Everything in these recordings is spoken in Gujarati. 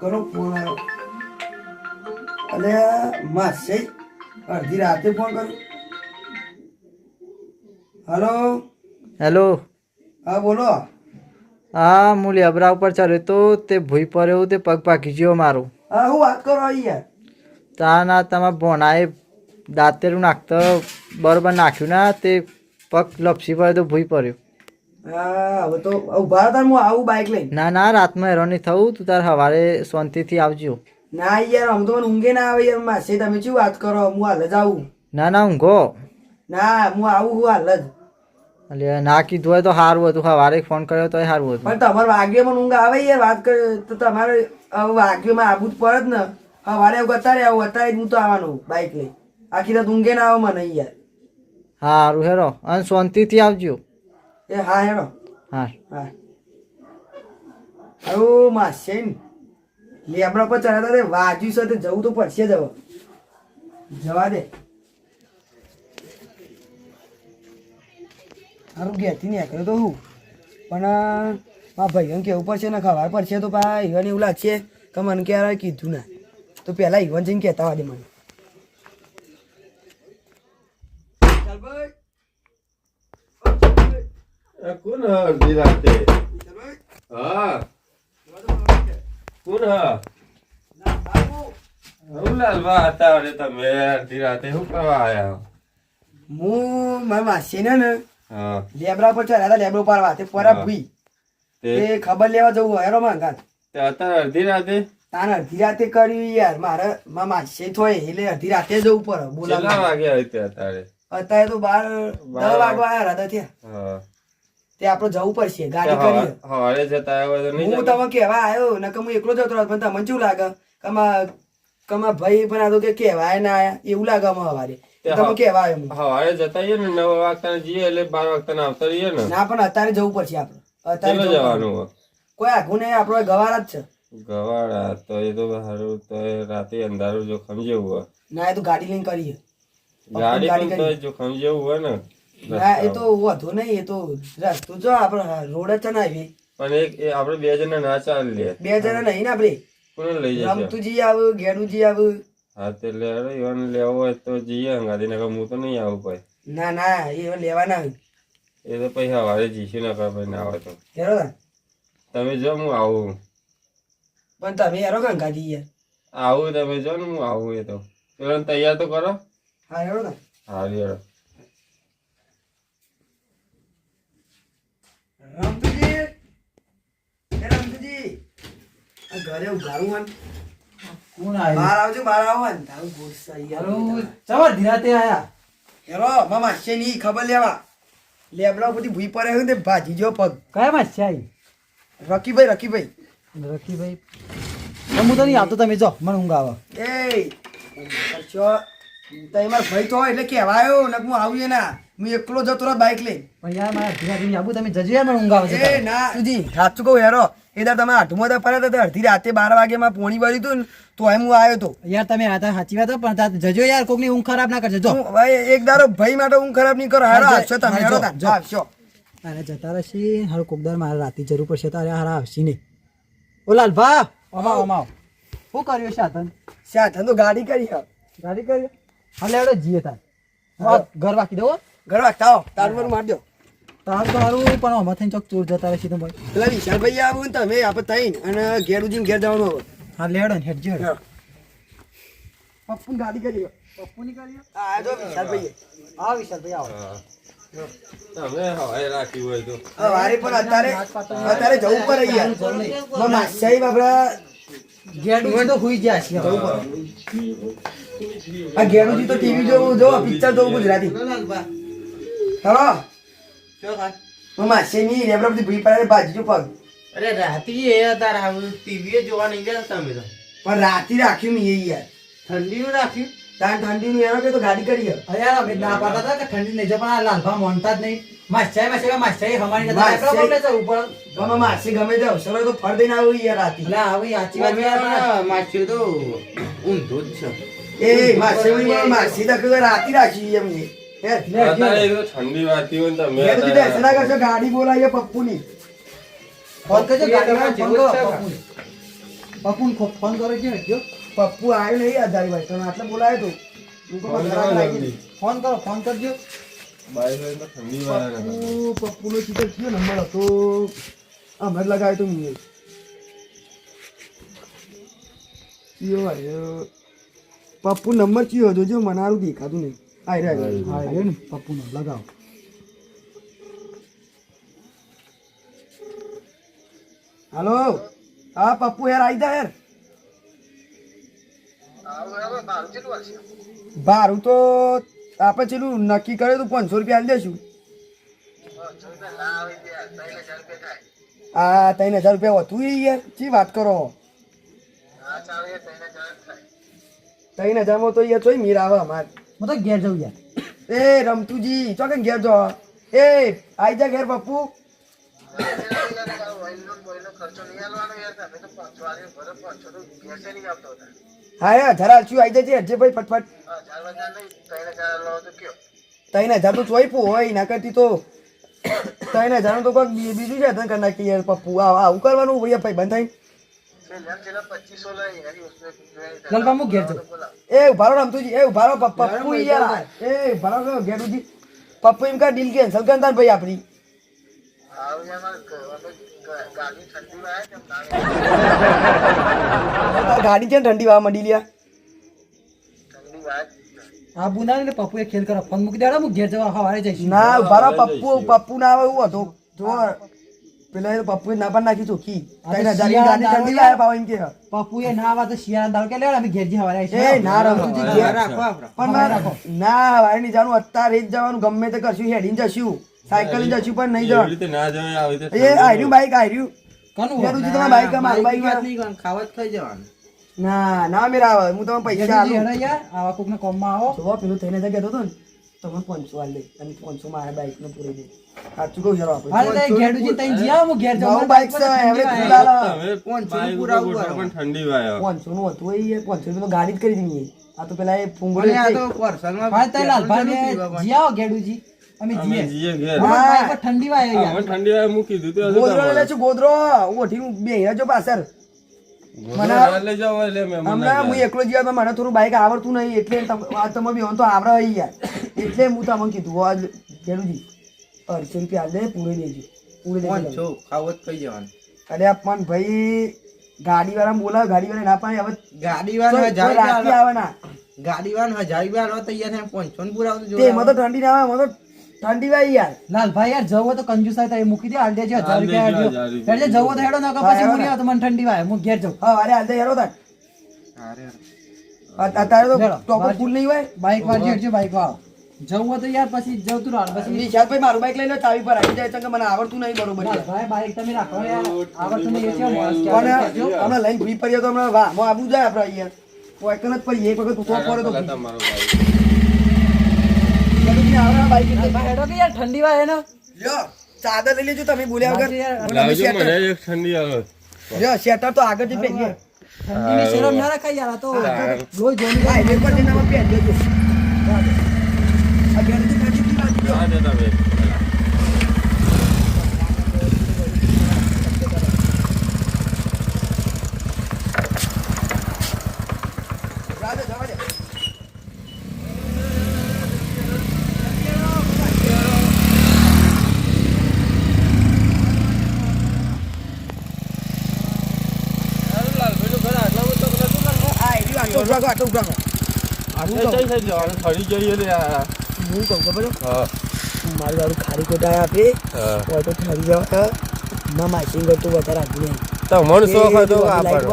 કરો ફોન આવ્યો અરે માસે અડધી રાતે ફોન કર્યો. હલો? હેલો. હા બોલો. હા હું લેબરા ઉપર ચડ્યો તો તે ભૂઈ પડ્યો તે પગ પાકી ગયો મારો. હા હું વાત કરો અહીંયા. તા ના તમારા ભોણાએ દાંતેરું નાખતો બરોબર નાખ્યું ના તે પગ લપસી પડ્યો તો ભૂઈ પડ્યો. હા હવે તો ઊભા હતા હું આવું બાઇક લઈ ના ના રાતમાં હેરાન થવું. તું તાર સવારે શાંતિથી આવજો. ના યાર આમ તો મને ઊંઘે ના આવે યાર માસે તમે શું વાત કરો? હું હાલ જ આવું. ના ના ઊંઘો. ના હું આવું હું હાલ જ. એટલે ના કીધું હોય તો સારું હતું. સવારે ફોન કર્યો તો સારું હતું. પણ તમારે વાગ્યમાં ઊંઘ આવે યાર વાત કરે તો તમારે વાગ્યમાં આવું જ પડે જ ને. સવારે એવું અત્યારે આવું અત્યારે હું તો આવવાનું બાઇક લઈ આખી રાત ઊંઘે ના આવે મને યાર. સારું હેરો. અને શાંતિથી આવજો. એ હા હેડો. હા. હા. અરે માસે ને લેબડા પર ચડ્યા તે વાજ્યું સાથે જવું તો પડશે જ હવે. જવા દે. સારું ઘેરથી નીકળ્યો તો હું. પણ મારા ભાઈઓને કેવું પડશે ને ખબર પડશે તો પા ઈવન એવું લાગશે કે મને ક્યારે કીધું ના. તો પહેલાં ઈવન જઈને કહેતા વાડે મને ચાલ ભાઈ હ અડધી રાતે. હા. કોણ હ હું લાલવા હતા અરે તમે અડધી રાતે શું કરવા આયા? હું મારા માસીને ને હા. પર ચડ્યા હતા લેબડો પાડવા તે પરા ભૂઈ તે તે ખબર લેવા જવું માંગા. અત્યારે અડધી રાતે? તાને અડધી રાતે કર્યું યાર મારે મારા માસી થોય એટલે અડધી રાતે જવું પડે બોલાવા વાગે અત્યારે? અત્યારે તો બાર દસ વાગવા આવ્યા હતા ત્યાં. તે આપણે જવું પડશે ગાડી કરીએ હવા- હવારે જતા આવ્યો તો નહીં હું તમે કેવા આવ્યો ને કે હું એકલો જતો રહ્યો પણ તમને શું લાગે? કમા કમા ભાઈ પણ આ તો કે કેવાય ના આયા એવું લાગે અમે હવારે. તમે કેવા આવ્યો હવારે જતા આવીએ ને નવ વાગતા જઈએ એટલે બાર વાગતા આવતા રહીએ ને. ના પણ અત્યારે જવું પડશે આપણે. અત્યારે જવાનું કોઈ આઘું નહીં આપણો ગવારા જ છે. ગવાડા તો એ તો સારું તો રાતે અંધારું જોખમ જેવું હોય. ના એ તો ગાડી લઈને કરીએ. ગાડી ગાડી તો જોખમ જેવું હોય ને. ના એ તો વધુ નહીં એ તો રસ્તો જો આપણે રોડ જ છે ને હાઈવે. પણ એક આપણે બે જણા ના ચાલી લે. બે જણા નહીં ને આપણે. કોને લઈ જશે? રમતુજી આવ ગેડુજી આવ. હા તે લે ઈવન લેવો હોય તો જઈએ હંગાથી નકર હું તો નહીં આવું ભાઈ. ના ના એ લેવાના. એ તો પછી સવારે જીશું નકર ભાઈ ના આવે તો. ને. તમે જો હું આવું. પણ તમે હેરો ગંગાજી યાર? આવું તમે જો ને હું આવું એ તો. પેલા તૈયાર તો કરો. હા હેરો ને. હા લ્યો રમતુજી એ રમતુજી આ ઘરે બહાર આવજો બહાર આવો હન. તારું ગુસ્સા યાર ચવા ધીરાતે આયા? હેરો મામા છે ની ખબર લેવા. લેબડા બધી ભૂઈ પડે તે ભાજી જો પગ. કયા માં છે આઈ? રકીભાઈ રકીભાઈ. રકીભાઈ. હું તો નહીં આવતો તમે જો મને ઊંઘ આવે એ અચ્છા તઈ માર ભાઈ તો એટલે કહેવાયો ને હું આવું ના હું એકલો જતો રહ્યો બાઇક લઈ પણ યાર મારા ધીરા આબુ તમે જજો યાર મને ઊંઘ આવે છે એ ના. સુજી. સાચું કહું હેરો. એ દર તમે આઠમો દર ફર્યા હતા અડધી રાતે બાર વાગે માં પોણી ભર્યું હતું ને તો એમ હું આવ્યો તો. યાર તમે આ તો સાચી વાત પણ જજો યાર કોકની ઊંઘ ખરાબ ના કરજો. જો. ભાઈ એક દારો ભાઈ માટે ઊંઘ ખરાબ નહીં કરો હારો આવશો તમે હારો. આવશો. અરે જતા રહેશે. હારું કોકદાર મારે રાતે જરૂર પડશે તારે હારા આવશે નહીં. ઓ લાલભા અમાવ અમાવ શું કર્યું આતન સાત તો ગાડી કરી હે. ગાડી કરી? હા લેવડો જીએ તાર. ઘર વાકી દો ઘર વાગતા આવો તારું પર મારજો તાર તો હારું પણ આમાં થઈને ચોક ચોર જતા રહેશે તો ભાઈ પેલા વિશાલભાઈ આવું ને તમે આપણે તઈ અને ઘેર ઉજીને ઘેર જવાનું હવે. હા લેવડો ને હેડજો હેડો. પપ્પુ ગાડી કરી હે. પપ્પુની કરી આ જો વિશાલભાઈ હા વિશાલભાઈ આવો. તમે હવારે રાખ્યું હોય તો. વારે પણ અત્યારે અત્યારે જવું પડે યાર. મામા સાહેબ આપણા ગેડું તો હુઈ ગયા છે. જવું પડે. આ ઘેરુજી તો ટીવી જોવું જો પિક્ચર જોવું ગુજરાતી. હેલો? મામા છે ની રેબરા બધી ભૂઈ પડે ભાજી જો પગ. અરે રાતી એ હતા આવું ટીવી જોવા નહીં ગયા તમે તો. પણ રાતી રાખ્યું મેં એ યાર. ઠંડીનું રાખ્યું? તાર ઠંડી નું એનો તો ગાડી કરી. અરે યાર અમે ના પાડતા હતા કે ઠંડી નહીં પણ આ લાલભા મોનતા જ નહીં. માસ્ચાઈ માસ્ચાઈ માસ્ચાઈ હમારી જતા એકલો પકડે છે ઉપર. ગમે માસી ગમે તે અવસર હોય તો ફળ દઈને આવું યાર રાતી. એટલે આવી આચી વાત યાર પણ તો ઊંધો જ છે. એ માસી માસી તો રાતી રાખી એમ ઠંડી વાતી હોય તમે ગાડી બોલાવીએ પપ્પુની. ફોન કરજો એ ફોન કરો છે પપ્પુ આવ્યો નહીં આધારી ભાઈ તમે આટલે બોલાયો તો. ફોન કરો ફોન કરજો. ને પપ્પુ પપ્પુનો ચીટર કયો નંબર હતો. અમે લગાવ્યો તો મેં. કયો પપ્પુ નંબર કયો હતો જો મને દેખાતું નહીં. આઈ ને પપ્પુનો લગાવ. હાલો હા પપ્પુ યાર આઈ જા યાર હું તો આપણે છેલ્લું નક્કી કર્યું હતું પાંચસો રૂપિયા આપી દેશું. હા ત્રણ હજાર રૂપિયા વધુ યાર શી વાત કરો? ત્રણ હજારમાં તો યાર જોઈ મીર આવે અમારે. હું તો ઘેર જઉં યાર. એ રમતુજી ચોકન ઘેર જો? એ, આઈ જા ઘેર પપ્પુ હા યાર ધરા છું આઈ જજે? હજે ભાઈ, ફટફટ. ત્રણ હજાર તો હોય, ના કરતી તો. ત્રણ હજાર તો કોઈ બીજું છે કરી નાખી યાર પપ્પુ આવું કરવાનું ભાઈ ભાઈ બંધ થઈ લાલબા હું ઘેર જઉં એ ઉભારો રમતુજી એ ઉભારો પપ્પુ યાર. એ ઉભારો ઘેરુજી પપ્પુ એમ કા ડીલ કેન્સલ કરતા ભાઈ આપણી ગાડી છે ને ઠંડી વા મંડી લ્યા. આ બુના ને પપ્પુએ ખેલ કરો. ફોન મૂકી દેડા હું ઘેર જવા હવારે જઈશ. ના ઉભારો પપ્પુ પપ્પુ ના આવે એવું હતો. જો પેલા એ પપ્પુ ના પણ નાખી ચોખ્ખી. ત્રણ હજારની ગાડી ઠંડી લાયા પાવ એમ કે. પપ્પુએ ના આવા શિયાળા દાળ કે લેવડ અમે ઘેર જી સવારે એ ના રમતુજી ઘેર. રાખો. પણ ના ના વાય નહીં જાણું અત્યારે જ જવાનું. ગમે તે કરશું હેડીને જશું. સાયકલ જશું પણ નહીં જવાનું. ના જવાય આવી રીતે એ આર્યું બાઈક આર્યું. કનું ઘેરુજી તમારા બાઈક મારું બાઈક વાત નહીં કરવાની, ખાવા જ ખાઈ જવાનું. ના ના મેરા હું તમને પૈસા આલું. યાર આવા કોકના કોમમાં આવો. પેલું થઈને જગ્યા હતો ને. તમે પાંચસો આલે દે અને પાંચસો મારા બાઈક નો પૂરી દે સાચું કહું હાલ આપણે તો ઘેરજી તઈ જી આવો હું ઘેર જાઉં બાઈક છે હવે આલે. તમે પાંચસો ઉપર પુરાવું પણ ઠંડી વાય પાંચસો નું હતું એ પાંચસો નું તો ગાડી જ કરી દીધી આ તો પેલા એ ફૂંગો આ તો તો માં હાલ તઈ લાલભાઈ પેટ્રોલ ને પીવા જી ઘેડુજી અમે જીએ. જીએ ઘેર. ઠંડી વાય યાર. ઠંડી વાય મૂકી દીધું ગોદરો લે છે ગોદરો. ઓઠી બે જો પાછળ. હમણાં હું એકલો જીવા તો મને થોડું બાઈક આવડતું નહીં એટલે તમે બી તો આવડે આવી ગયા એટલે હું તમને કીધું આ ખેડૂજી અઢીસો રૂપિયા આલ દે પૂરી દેજો. પૂરી દેજો પાંચસો ખાવો જ ખાઈ જવાનું. અરે આ પણ ભાઈ ગાડી વાળા બોલાવ ગાડી વાળા ના પાડે. હવે ગાડી તો- વાળા તો હજાર રાતે રૂપિયા આવે ના ગાડી વાળા હજાર રૂપિયા આલવા તૈયાર થાય ને તે તો ઠંડી ના આવે તો ઠંડી યાર. લાલભાઈ યાર જવો તો કંજુસાઈ થાય મૂકી દે હાલ દેજો હજાર રૂપિયા દેજો. હેડજે જવો તો હેડો ના પછી હેડો મને ઠંડી વાય હું ઘેર જાઉં. હા અરે હાલ દે તાર. અત્યારે તો ટોપર ફૂલ નહીં હોય? બાઈક વાર હેડજો બાઈક વાળો. જવું તો યાર પછી જવતું રહો પછી. વિશાલભાઈ મારું બાઈક લઈ લો ચાવી પર આવી જાય કે મને આવડતું નહીં બરોબર. લાલભાઈ બાઈક તમે રાખો યાર. આવડતું નહીં છે માણસ અને ક્યારે કહેજો. હમણાં લઈને ફ્રી પડીએ તો હમણાં વાહ મોં જાય આપણે અહીંયા. કોઈ જ પડી એક વખત પડે તો તમારો બાઈક. ખેડૂતને આવડે આ બાઈક એટલે. લાલભાઈ હેડો કે યાર ઠંડી વાય ને લ્યો ચાદર લઈ લેજો તમે બોલ્યા વગર. લાવજો મને એક ઠંડી આલો લ્યો શેટર તો આગળથી પહેરીએ ઠંડીની શરમ ના રાખાય યાર તો લોહી જોની જાય. હાઈવે પર જઈને પહેરી આ લ્યો. હા દે તમે જવા દે, જવા દે. આ એરી જઈએ લે આ. હું કહું ખબર મારું દારૂ ખારી કોટા આપે. હોય તો ઠરી જવા માં માસી કરતું વધારે આપી નહીં. તમને શોખ હતો આપવાનો.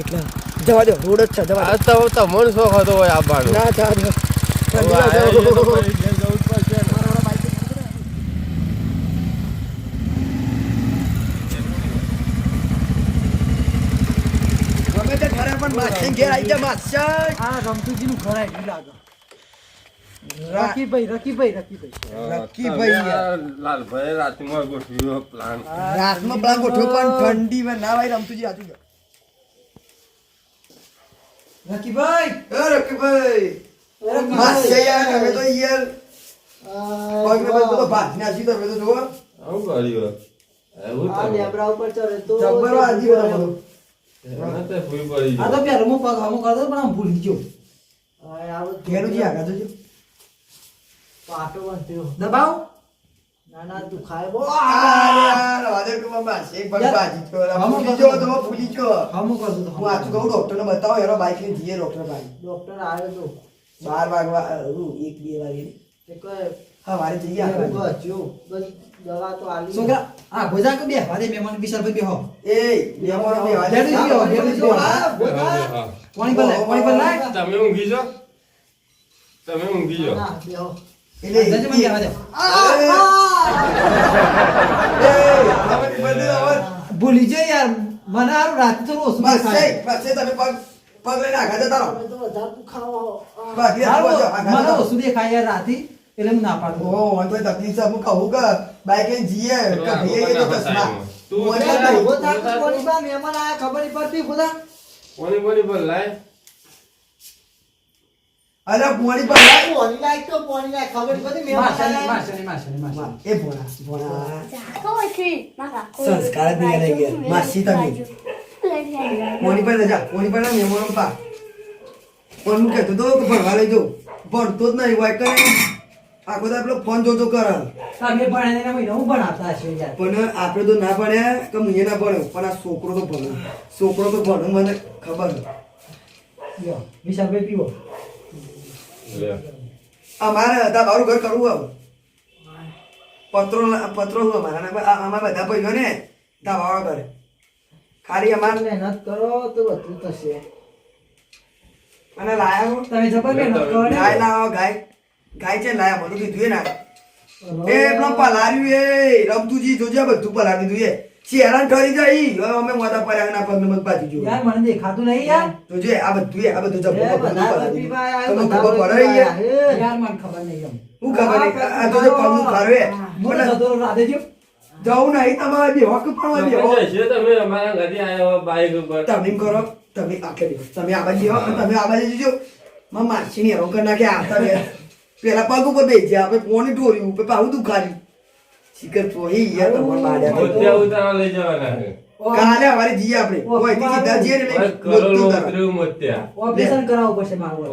એટલે જવા દો રોડ જ છે જવા આ તો તમને શોખ હતો હોય દો આપવાનો ના જવા દો હવે આયા છીએ તો ફરી ઘેર જવું જ પડશે ને. ગમે તે ઘરે પણ ઘેર આવી જા માસી આ રમતુજીનું ઘર આવ્યું લાગે રકીભાઈ રકીભાઈ રકીભાઈ. આ લાલભાઈ રાતમાં ગોઠવ્યો પ્લાન રાતનો પ્લાન ગોઠવ્યો પણ ઠંડીમાં ના ભાઈ રમતુજી આજુ રકીભાઈ! એ રકીભાઈ! માસી યાર તમે તો યાર. પગ ને પગ બધો ભાત તમે તો જુઓ. આવું કર્યું એવું આ તમે. લેબરા ઉપર ચડે તો જબ્બર આજી બધા. આ તો ગયો હું પગ હમું કરતો પણ આમ ભૂલી ગયો. હવે આ આગળ જોજો. પાટો બાંધ્યો. દબાવ. ના ના તું ખાય બો યાર, વાદે કે મામા શેક બાજી ગયો. આ હમો ફૂલી કરતો ગયો તો ફૂલી ગયો. હમું કરતો હું આછું કહું ડોક્ટરને બતાવો એનો બાઈક લઈને જઈએ ડોક્ટર ભાઈ ડોક્ટર આવ્યો તો. બાર વાગવા એક બે વાગે. કહે હા મારે જઈએ. બચ્યું બધી દવા તો આલી છોકરા આ ગોજા કે બે વાદે મહેમાન વિશાલભાઈ બેહો. એ બેમાનો બે વાગે. ઘેરુજી બેહો, બેહો. હા, હા, હા. પાણી પર પાણી પર લાય. તમે ઊંઘી જાઓ તમે ઊંઘી બેહો. એટલે જજે મને બેહવા દે. ભૂલી જાય યાર મને હારું રાતે થોડું ઓછું બસ બસ તમે પગ પગ લઈને જતા રહો. તો બાકી મને ઓછું દેખાય યાર રાતે. એટલે હું ના પાડું ઓ તો તકલીફ છે. હું કહું કે બાઈક લઈને જઈએ કે ભાઈએ તો ચશ્મા. તું નહીં. ઊભો થા કોની બા મહેમાન આયા ખબર પડતી ખુદા કોની બોલી પર લાય અરે પોણી પર લાય. પોણી લાય તો પોણી લાય ખબર પડતી મહેમાન આયા મારશે નહીં, મારશે એ બોલા બોલા એ ભોળા, મારા સંસ્કાર નહીં રહી ગયા. માસી તમે. પોણી પર જા પોણી પર મહેમાનો પા પણ હું કહેતો તો કે ભણવા લઈ જાઉં ભણતો જ નહીં હોય કરે આખો તો પેલો ફોન જોતો કરે તમે ભણ્યા એના મહિના હું ભણાવતા હશે યાર. પણ આપણે તો ના ભણ્યા કે મુએ ના ભણ્યો. પણ આ છોકરો તો ભણ્યો. છોકરો તો ભણ્યો મને ખબર છે. લ્યો, વિશાલભાઈ પીવો. આ અમારે હતા મારું ઘર કરવું આવું. પત્રો પત્રો હું અમારા અમારા બધા ભાઈઓ ને ધાબાવાળો ઘરે. ખાલી અમારે મહેનત કરો તો બધું થશે. અને લાયા હું. તમે જબર મહેનત કરો ને? ગાય લાવો ગાય. ગાય છે લાયા બધું કીધું એ ના એ પેલો પલાર્યું એ રમતુજી જોજે આ બધું પલારી દીધું એ. હેરાન કરી જાય હવે અમે મોટા પડ્યા ના પગને મત બાજી જો યાર મને દેખાતું નહીં યાર. જોજે આ બધું એ, આ બધું આયા, તમને ખબર પડે? યાર? યાર મને ખબર નહીં એમ. હું ખબર નહીં. આ તો પગનું ખરું મને તો જતો રાધે જો. જવું નહીં તમારે બી હક પણ જશો તમે અમારા ઘરે આવ્યા હો બાઈક ઉપર. તમે કરો તમે આખે તમે આ બાજુ તમે આ બાજુ જો મમ્મા છીની હેરો નાખે આવતા બે. પેલા પગ ઉપર બેસી આપણે પોણી ઢોર્યું પછી પાહું દુખાડ્યું શિખર પોહી યાર તમારે માર્યા તો. મોતિયા ઉતારવા લઈ જવાના છે. કાલે અમારે જઈએ આપણે. ઓ, ઓયથી સીધા જીએ ને કરોડ તારા. ઉતર્યું ઓપરેશન કરાવવું પડશે મારું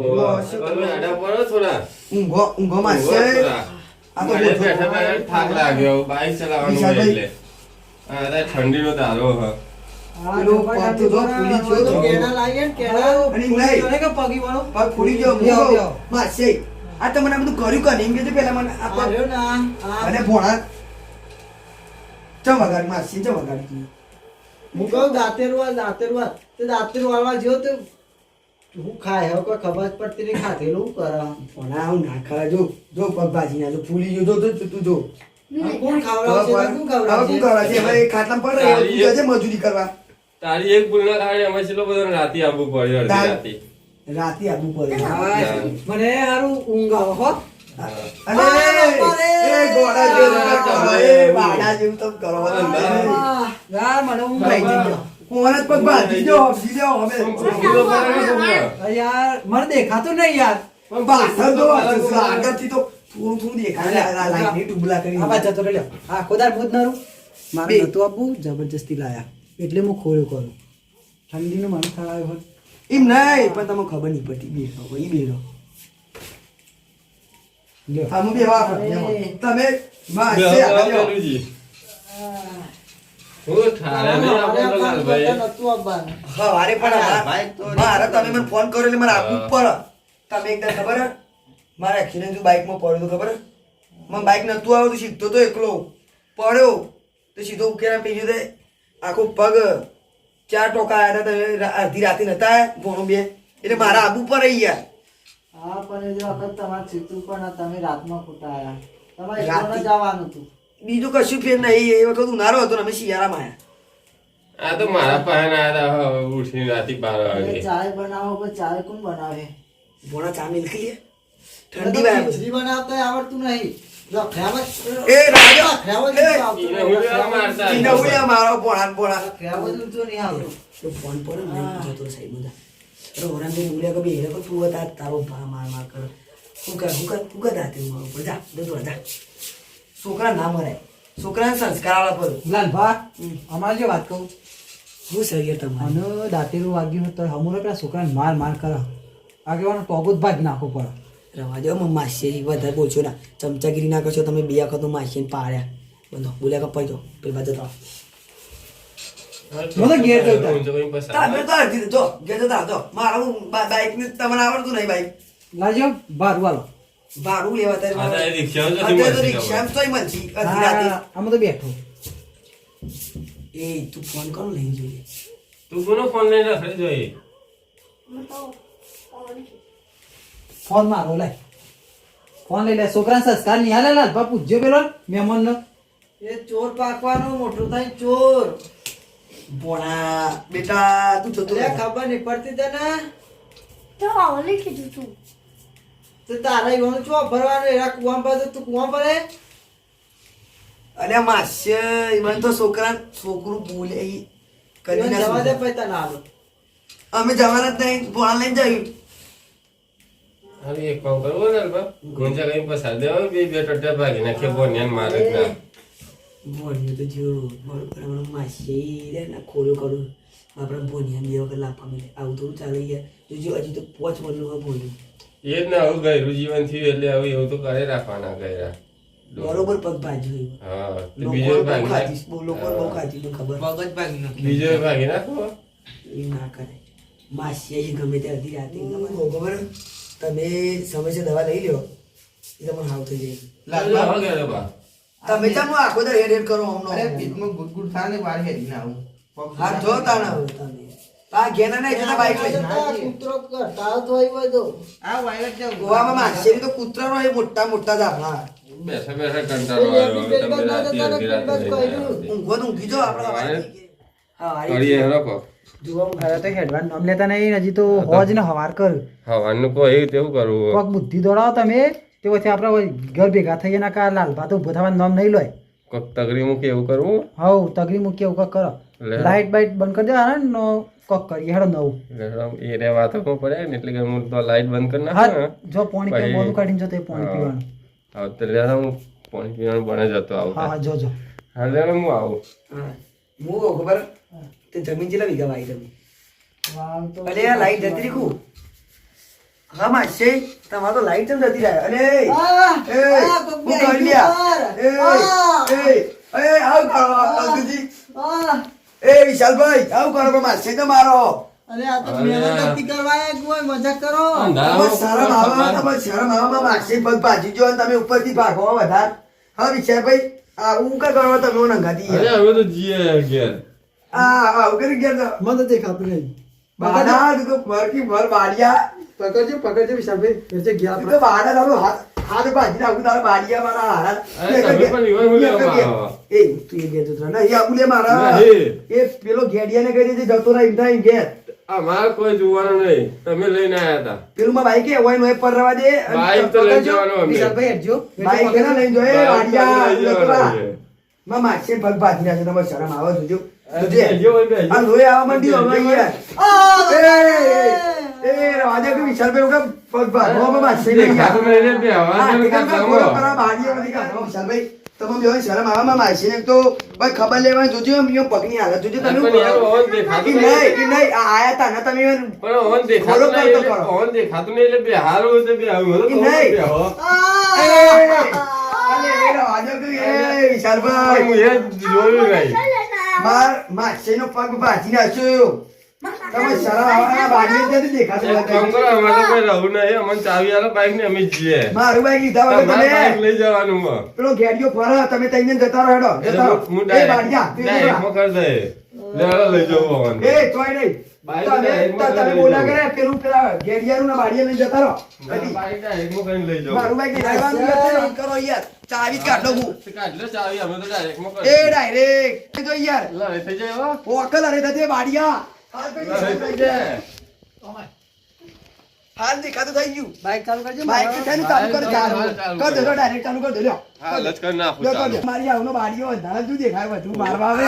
તમે આડા પડો થોડા. ઊંઘો ઊંઘો માં છે. આ તો થાક લાગ્યો બાઈક ચલાવવાનું એટલે. આ તો ઠંડીનો દારો હ. પગ ફૂલી ગયો ને ને. માસે આ તો મને આ બધું કર્યું કે નહીં એમ કહેજો પેલા મને આ ના અને ભોળા ચમ વગાડ માસી ચમ વગાડ હું કહું દાંતેરું દાંતેરવા. દાંતેરું વાળ. તે દાંતેરું જેવો તો હું ખાય હવે કોઈ ખબર જ પડતી નહીં ખાધેલું હું કરે? ભોળા હું ના ખરા જો જો પગભાજી ના જો ફૂલી ગયો જો તો તું જો કોણ ખવડાવશે? ખવડાવશે? હવે પડે મજૂરી કરવા. તારી એક ભૂલ ના કારણે અમે છેલ્લો બધો રાતે આવવું પડે રાતે. રાતે આવું પડે મને હારું ઊંઘ આવે હો. અને! એ જેવું કરો, એ જેવું તમે કરો. મને ઊંઘ આવી. ગઈ કોણ પગ બાંધી દો, હસી દો હવે. ઊંઘી તો પડે ને કોકને. અરે યાર મને દેખાતું નહીં યાર. પણ આગળથી તો થોડું થોડું દેખાય. આ લાઈટની ટુબલા કરી આ જતો રહ્યો હા ખોદાર ભૂત નારું મારે. નતું આપવું જબરજસ્તી લાયા. એટલે હું ખોયું કરું ઠંડીનું મન થવાયું હોય એમ નહીં પણ તમને ખબર નહીં પડતી. હું બેવા આપો. તમે મને ફોન કર્યો એટલે મારે આપવું પડે તમે એકદમ ખબર હે? મારે એક્સિડન્ટ બાઇકમાં પડ્યું તો ખબર હે? મને બાઇક નતું આવતું શીખતો તો એકલો. પડ્યો. તો સીધો ઉકેલા પી ગયો તે. આખો પગ ચાર ટોકા આવ્યા હતા તમે અડધી રાતે નતા આયા? બે. એટલે મારા આબુ પર રહી ગયા. હા પણ એ જે વખત તમારે સીતું પણ તમે રાતમાં ખોટા આયા. તમારે રાતે? જવાનું હતું. બીજું કશું ફેર નહીં એ વખત ઉનાળો હતો અમે શિયાળામાં આયા. આ તો મારા પાસે ના હતા ઉઠીને રાતે બાર વાગે. ચાય બનાવો પણ ચાય કોણ બનાવે? ભોળા ચા મિલકી ઠંડી બનાવતા આવડતું નહીં. એ રાજા! હું મારો. તો ને લઈને જતો સાહેબ બધા. ઓરાન તો બોલ્યા કે બે હેરે તું હતા? તારો ભા માર માર કર. હું કર હું કર હું કર દાતે હું મારું? પર જા દો જા. છોકરા ના મરાય. છોકરાને સંસ્કાર આલા પર લાલભા અમારે જે વાત કહું. શું છે યાર તમારે? અને દાંતેરું વાગ્યું તો હમુરો પેલા છોકરાને માર માર કર. આગેવાનો ટોગો જ ભાગ નાખવો પડે. રવા દો માસી વધારે બોલશો ના. ચમચાગીરી ના કરશો તમે બે વખત માસીને પાડ્યા. બંધો બોલ્યા કપાઈ દો પેલી બાજુ તો હું તો કોનો ફોન લઈને રખડે જોઈએ છે. ફોન મારો લે ફોન લઈ લે છોકરા સંસ્કાર નહીં હાલે લાલ બાપુ પૂછજો પેલો મહેમાન નો એ ચોર પાકવાનો મોટો થાય ચોર. ભોણા બેટા તું જતો અરે ખબર નહીં પડતી તને? તો આવડે કીધું તું તો તારા ઈવાનું ચો ભરવાનું? એરા કુવા પર તું કુવા ભરે? અલ્યા માસ્ય ઈવન તો છોકરા છોકરું બોલે કરી ના જવા દે પૈતા આલો અમે જવાના જ નહીં બોણા લઈને જયું હવે એક કામ કરવું ને બા ગુંજા કઈ પસાર દેવા બે બે ટટ્યા ભાગી નાખે બોનિયાન મારે જ ના. તો જો બરોબર હમણાં માસી રે ને ખોલું કરું આપણે બોનિયા બે વખત લાફા મળે આવું થોડું ચાલે યાર જોજો હજી તો પોચ વર્ષનું બોલ્યું એ જ ને આવું ગયરું જીવન થયું એટલે હવે એવું તો કરે રાખવાના ગયરા બરોબર પગ ભાજ્યું હા તો લોકો બીજો બહુ ભાગી ખાતી નાખ. બહુ લોકો બહુ ખાતી મને ખબર. બીજો ભાગી નાખો. એ ના કરે. માસી ગમે ત્યાંથી રાતે ખબર? તમે સમયસર દવા લઈ લ્યો. એ તમને હાવ થઈ જાય. લાગવા બા. તમે તો હું આખો દર હેડ હેડ કરો હમણાં. અરે પીટમાં ગુડગુડ થાય ને વાર હેરી ના આવું. હા જો તાણ આવું. તમે આ ઘેના નહીં જતા બાઈક લઈ. કૂતરો કરતા તો આવી હોય તો આ વાયર જો ગોવામાં માછલી તો કૂતરાનો એ મોટા મોટા જાફા બેસે બેસે કંટાળો આવ્યો. તમે રાતે રાતે આવ્યા. ઊંઘો ઊંઘી જો આપણે કરીએ હેરો જોવા અરે તો હેડવાન નામ લેતા નહીં હજી તો હોજ ને હવાર કર. હવાનું કોઈ તેવું કરવું કોક બુદ્ધિ દોડાવો તમે તે પછી આપણે ઘર ભેગા થઈએ ના કા લાલભા તો ઊભો નામ નહીં લોય કોક તગરી મૂકી એવું કરવું હવ તગરી મૂકી એવું કોક કરો. લાઈટ બાઈટ બંધ કરી દેવાના ને કોક કરીએ હેડો નવું. એ રે વાતો કો પડે ને એટલે કે હું તો લાઈટ બંધ કરી હા નાખું જો પાણી કાઢીને જો તે પાણી હા. પીવાનું. હા તો લે હું પાણી પીવાનું બને જતો આવું હા હા જો જો. હા લે હું આવું. હું ખબર? તે જમીન જેટલા વીઘા વાવી તમે અરે આ લાઈટ જતી રીખું હા માસે. તમારે તો લાઈટ કેમ જતી રહ્યા અરે એ હું કરી લ્યા. એ એ એ કરો અંકલજી એ વિશાલભાઈ આવું કરો પણ માસી તો મારો. અરે આ તો. મહેનત નથી કરવા આયા કે હોય? મજાક કરો. તમે શરમ આવા તમે શરમ આવામાં માસે પગ ભાજી જો અને તમે ઉપરથી ભાગો વધાર. હા વિશાલભાઈ આ હું કા કરવા તમે નંગાતી અરે હવે તો જીએ ઘેર. તો. મને તો દેખાતું નહીં. બાડા તું તો ફરકી ફર બાડિયા પકડજો પકડજો વિશાલભાઈ. એટલે ગયા તું તો બાડા તારો હાથ હાથ ભાજી નાખું તારા બાડિયા મારા હારા. અરે તમે પણ ઈવન હું લેવા આવો. એ તું એ ગેતો તો નહીં આબુ લે મારા. એ. પેલો ઘેડિયાને કહી દેજે જતો રહે થાય ઘેર. અમારે કોઈ જોવાનું નહીં. તમે લઈને આયા હતા. પેલું માં બાઈક હોય નો પર રવા દે. ભાઈ બાઈક તો લઈ જવાનો અમે. વિશાલભાઈ હેડજો બાઈક એને લઈને જો એ બાઈક છે. માં માછે પગ ભાજી નાખે તમારે શરમ આવે જોજો. આ લોહી આવા માંડ્યું હવે યાર. એ, એ, રવા કે વિશાલભાઈ એવું ઉગમ પગ અમે માછે લઈ દેખાતું ગયા. નહીં બે આવા છે, કરો. પેલા બારીઓમાંથી કાઢો, વિશાલભાઈ. તમે શરમ આવા માં માછે ને તો ભાઈ ખબર લેવાની જોજો એમ યો પગની હાલત જોજો તમે નહીં, નહીં. નહીં, આ આયા તા ને તમે પણ ઓન દેખાતું ખોલો નહીં. ઓન દેખાતું નહીં એટલે બે હારું હોય તો બે હારું નહીં. વિશાલભાઈ. હું એ જોયું નહીં. માર માછીનો પગ ભાજી નાખ્યો? તમે શરમ આવે આ બારીઓ ત્યાંથી દેખાતું એક કામ કરો, અમારે કોઈ રહું નહીં. અમને ચાવી આલો બાઈક ને અમે જઈએ. મારું બાઈક લીધા વગર બાઈક લઈ જવાનું માં. પેલો ઘેડિયો ફરે તમે તઈને જતા રહો હેડો. જતા હું- હું એ બાડિયા, તું direct જતા. માં કરી દે. લે, લઈ જવું એ તોય નહીં. બાઈક તમે બોલા કરે પેલું પેલા ઘેડિયાનું ને બાડિયા લઈને જતા રહો? મારા બાઈક direct માં કરીને લઈ જવું. મારું બાઈક લીધા કરો યાર. ચાવી જ કાઢ લઉં હું. કાઢ ચાવી, અમે તો direct એ ડાયરેક્ટ જો યાર. લે, થઈ જાય ઓકલ અરે થતી બાડિયા હાલ થઈ જાય. હાલ દેખાતું થઈ ગયું. બાઇક ચાલુ કરજો બાઇક તો ચાલુ કર ચાલુ કર કરો. ડાયરેક્ટ ચાલુ કર દો લ્યો. હા, લશ્કર કર નાખો ચાલુ મારી આવનો બાડીઓ વધારે શું દેખાય બધું મારવા આવે.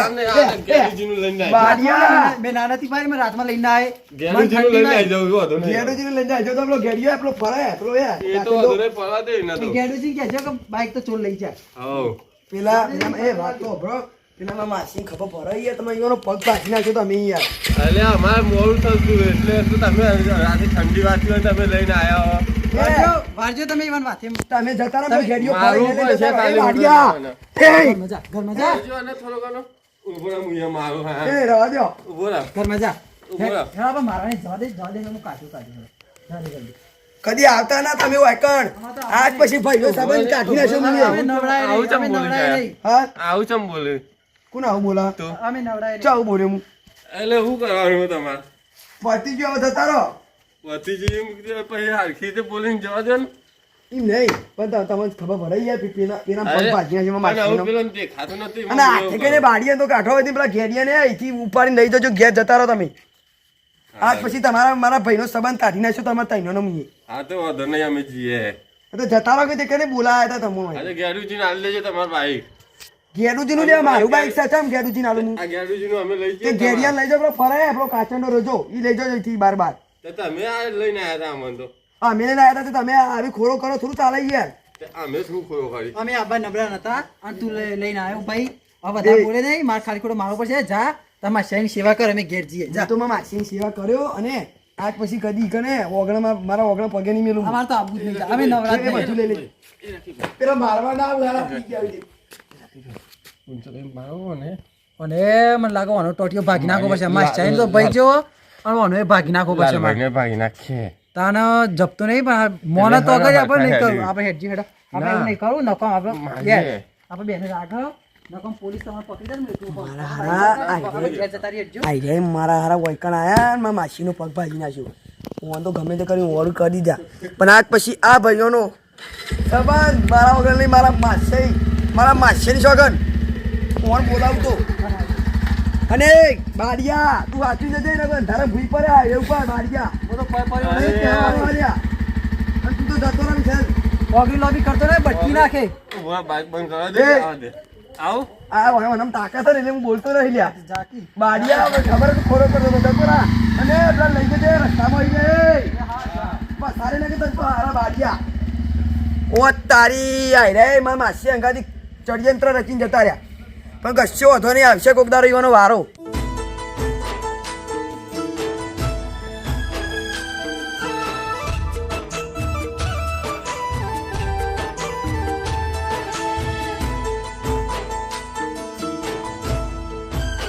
ગેરુજીનું લઈને આવી. બાડીયા મેં નાનાથી પાડી મે રાતમાં લઈને આય. ગેરુજીનું લઈને આવી જો વાંધો નહીં. ઘેડુજીને લઈને જાય જો તો આપણો ઘેડિયો પેલો ફરે પેલો એ એ તો અધરે નહીં, દે એને તો. ગેડુજી કહે છે કે બાઈક તો ચોર લઈ જાય હો પેલા એ વાત તો બ્રો પેલા માસીને ખબર પડે. યાર તમે અહીંયાનો પગ ભાજી નાખ્યો તમે યાર. અલે અમારે મોડું થતું એટલે તો તમે રાતે ઠંડી વાતી હોય તમે લઈને આયા વારજો વારજો તમે ઈવન વાતે તમે જતા રહો તમે- મારું છે જતા રહો. એ ખાલી વાડિયા. મોટું ઘરમાં જા ઘરમાં જા જો અને થોડો ઘણો. ઊભો રહો, હું અહીંયા હા. એ, એ રવા દ્યો. ઊભો રહો. ઘરમાં જા ઊભો રહો. હેડા પણ મારવાની જવા દે જવા દે હું કાઢું કાઢું જલ્દી જલ્દી કદી આવતા ના તમે વાયકણ. આજ પછી ભાઈઓ સંબંધ કાઢી મને આવું ચમ બોલી. હા? આવું ચમ બોલે? કોણ આવું બોલા? તો. અમે નવડાય નહીં. ચાવું બોલ્યો હું. એટલે શું કરવાનું તમારે? પતી ગયો રહો. પતિજી એમ કે પછી હારખી રીતે બોલીને જવા દે ને. એમ નહીં પણ તમને ખબર પડે યાર પે- પેલા પેલા પગ ભાજી નાખ્યો અને પેલો દેખાતું નથી અને હાથે કઈને બાડીએ તો કાઢો હોય પેલા ઘેરિયા ને અહીંથી ઉપાડીને લઈ જજો ઘેર જતા રહો તમે. આજ પછી તમારા મારા ભાઈનો સંબંધ કાઢી નાખ્યો તમારા તૈનો મુએ. હા તો વાંધો નહીં અમે જઈએ. તો જતા રહો કે તે કને બોલાયા હતા તમે ગેરુજી ને હાલ લેજો તમારા બાઈક ઘેરુજી નું લે મારું બાઈક સાથે ઘેરુજી નાલું હું આ ગેરુજી નું અમે લઈ તે જઈએ ઘેરિયા લઈ જાવ ફરાય આપણો કાચંડો રોજો ઈ લઈ જાવ અહીંથી બાર બાર. તો તમે આ લઈને આવ્યા હતા અમને તો. અમે લઈને આયા હતા તમે આવી ખોરો કરો થોડું ચાલે યાર. અમે શું ખોરો ખાલી અમે આબા નબળા નતા અને તું લઈ- લઈને આવ્યો ભાઈ. આ બધા બોલે નહીં માર ખાલી ખોટો મારો પડશે. જા તમારા શહેરની સેવા કર અમે ઘેર જઈએ. જા. તો મેં માસીની સેવા કર્યો અને આજ પછી કદી કને ઓગણમાં મારા ઓગણ પગે નહીં મેલું. અમાર તો આબુ જ નહીં. અમે નવરા જ બધું લઈ લે પેલા મારવા ના આવે હારા પી ગયા ને અને મને લાગે ઓનો ટોટિયો ભાગી નાખવો પડશે અમારે ચાઈન તો ભાઈ જેવો અને ઓનો એ ભાગી નાખવો પડશે લાલભાઈને ભાગી નાખે તાને જપતો નહીં પણ મોને તો એટલે આપણે નહીં કરું આપણે હેડજી હેડા. આપણે એવું નહીં કરું નકમ આપણે આપણે બેને રાખો નકામ પોલીસ તમારે પકડી દે ને એટલું મારા હારા વૈકણ આયા મારા માસીનો પગ ભાજી નાખ્યો. હું તો ગમે તે કરી ઓર્ડર કરી દીધા. પણ આજ પછી આ ભાઈઓનો સંબંધ મારા વગર નહીં મારા માસે મારા માસીની સોગન કોણ બોલાવતો? અને બાડિયા તું વાંચી જજે ને તારે ભૂઈ પડે આ એવું બાડિયા હું તો. કહેવાનું બાડિયા અને તું તો જતો રહે છે લોબી લોબી કરતો ને બટકી નાખે. બાઈક બંધ કરવા દે દે. આવ. આ મને મને તાકાત છે એટલે હું બોલતો રહી લ્યા. બાડિયા ખબર છે ખોરો કરતો હતો ડકોરા અને પેલા લઈ જજે રસ્તામાં આવી બસ સારી લાગે તો હારા બાડિયા ઓ તારી આઈ રે મારા માસી અંગાથી ચડયંત્ર રચીને જતા રહ્યા. પણ કશો વધો નહીં આવશે કોક ઈવાનો વારો.